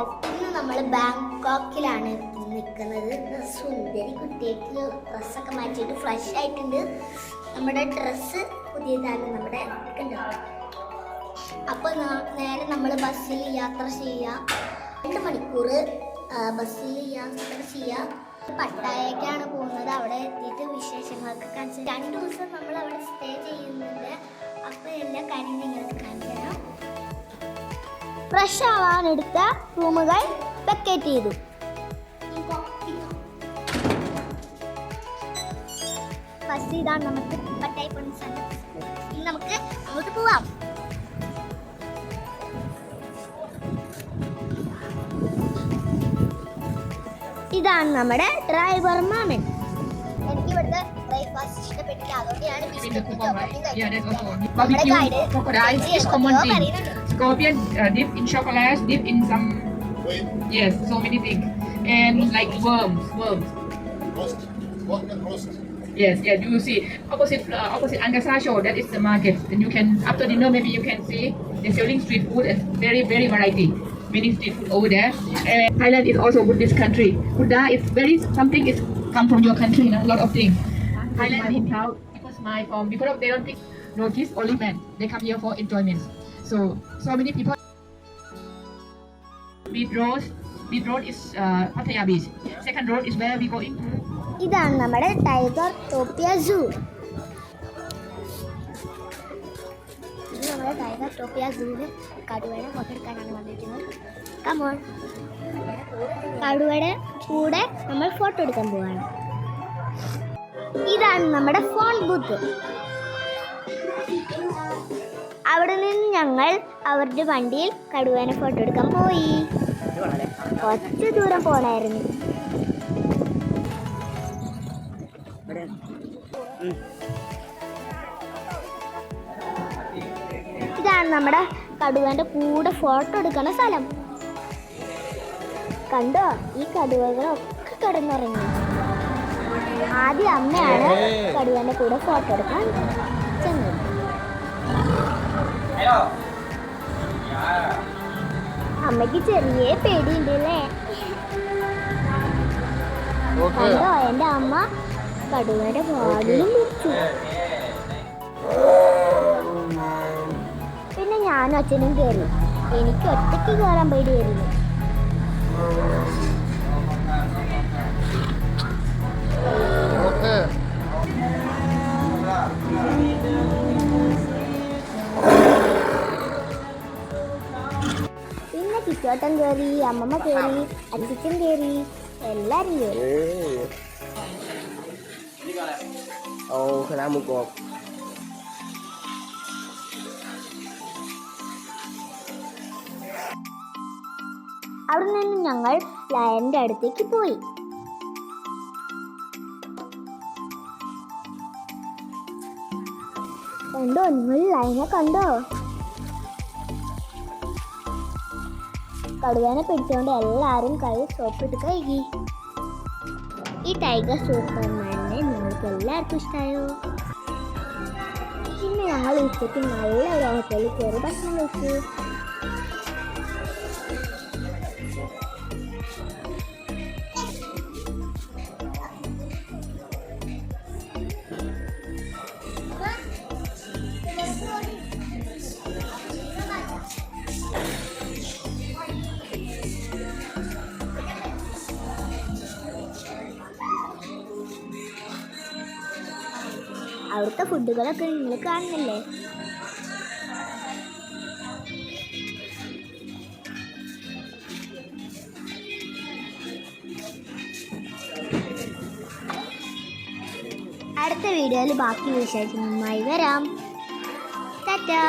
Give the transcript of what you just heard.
ഇന്ന് നമ്മൾ ബാങ്കോക്കിലാണ് നിൽക്കുന്നത് സുന്ദരി കുട്ടിയേക്ക് ഡ്രസ്സൊക്കെ മാറ്റിയിട്ട് ഫ്രഷ് ആയിട്ടുണ്ട്. നമ്മുടെ ഡ്രസ്സ് പുതിയതാണ് നമ്മുടെ അപ്പോൾ നേരെ നമ്മൾ ബസ്സിൽ യാത്ര ചെയ്യുക രണ്ട് മണിക്കൂർ ബസ്സിൽ യാത്ര ചെയ്യുക പട്ടായക്കാണ് പോകുന്നത്. അവിടെ എത്തിയിട്ട് വിശേഷങ്ങളൊക്കെ കാണിച്ചു രണ്ട് ദിവസം നമ്മൾ അവിടെ സ്റ്റേ ചെയ്യുന്നുണ്ട്. അപ്പോൾ എല്ലാ കാര്യങ്ങളും നിങ്ങൾക്ക് കാണിച്ചു തരാം ഫ്രഷ് ആവാൻ എടുത്ത റൂമുകൾ വെക്കേറ്റ് ചെയ്തു. ഫസ്റ്റ് ഇതാണ് നമുക്ക് പട്ടായി പോകുന്ന സ്ഥലം. ഇനി നമുക്ക് അങ്ങോട്ട് പോവാം. ഇതാണ് നമ്മുടെ ഡ്രൈവർ മാമൻ. എനിക്ക് ഇവിടുത്തെ ബ്രേക്ക്ഫാസ്റ്റ് ഇഷ്ടപ്പെട്ടില്ല. അതുകൊണ്ട് ഞാൻ ബിസ്ക്കറ്റ്? ചോക്ലേറ്റും also. നമ്മുടെ guide guide Scorpion uh, dip in chocolate, dip in some, Wait, yes, so many things. And like worms, worms. roast. What roast? Yes, yeah, do you see. Opposite, uh, opposite Angasa show, that is the market. And you can, after dinner, maybe you can see they're selling street food and very, very variety. Many street food over there. And Thailand is also Buddhist country. Buddha is very, something is come from your country, you know, a lot of things. Thailand is proud because my from, because of they don't think notice only men. They come here for enjoyment. So, so many people. Beach Road, Beach Road is uh, Pattaya Beach. Second road is where we going to ഇതാണ് നമ്മുടെ tiger ടോപ്പിയ സൂ ഇത് നമ്മുടെ tiger ടോപ്പിയ സൂവിൽ കടുവയുടെ photo എടുക്കാനാണ് വന്നിരിക്കുന്നത് come on കടുവയുടെ കൂടെ നമ്മൾ ഫോട്ടോ എടുക്കാൻ പോവാണ് ഇതാണ് നമ്മുടെ ഫോൺ ബൂത്ത് അവിടെ നിന്ന് ഞങ്ങൾ അവരുടെ വണ്ടിയിൽ കടുവേനെ ഫോട്ടോ എടുക്കാൻ പോയി. കുറച്ച് ദൂരം പോണായിരുന്നു. ഇതാണ് നമ്മുടെ കടുവന്റെ കൂടെ ഫോട്ടോ എടുക്കുന്ന സ്ഥലം. കണ്ടോ? ഈ കടുവകളൊക്കെ കിടന്നുറങ്ങി. ആദ്യം അമ്മയാണ് കടുവന്റെ കൂടെ ഫോട്ടോ എടുക്കാൻ ചെന്നത്. അമ്മയ്ക്ക് ചെറിയ പേടിയുണ്ട് അല്ലേ കണ്ടോ എന്റെ അമ്മ കടുവയുടെ ഭാഗ്യം പിടിച്ചു പിന്നെ ഞാനും അച്ഛനും കയറി എനിക്ക് ഒറ്റയ്ക്ക് കയറാൻ പേടിയായിരുന്നു. പിന്നെ ചിറ്റോട്ടൻ കയറി അമ്മമ്മ കയറി അച്ഛൻ കയറി എല്ലാരും കയറി một cuộc അവിടെ നിന്ന് ഞങ്ങൾ ലയന്റെ അടുത്തേക്ക് പോയി. കണ്ടോ നിങ്ങൾ ലയനെ കണ്ടോ? കടുവേനെ പിടിച്ചുകൊണ്ട് എല്ലാവരും കൈ സോപ്പിട്ട് കഴുകി. ഈ ടൈഗർ സൂപ്പർമാനെ നിങ്ങൾക്ക് എല്ലാവർക്കും ഇഷ്ടമായോ പിന്നെ ഞങ്ങൾ ഉച്ചയ്ക്ക് നല്ല ഒരു ഹോട്ടലിൽ കയറി ഭക്ഷണം കഴിച്ചു. അവിടുത്തെ ഫുഡുകളൊക്കെ നിങ്ങൾ കാണുന്നില്ലേ? അടുത്ത വീഡിയോയിൽ ബാക്കി വിശേഷമായി വരാം. ടാറ്റാ.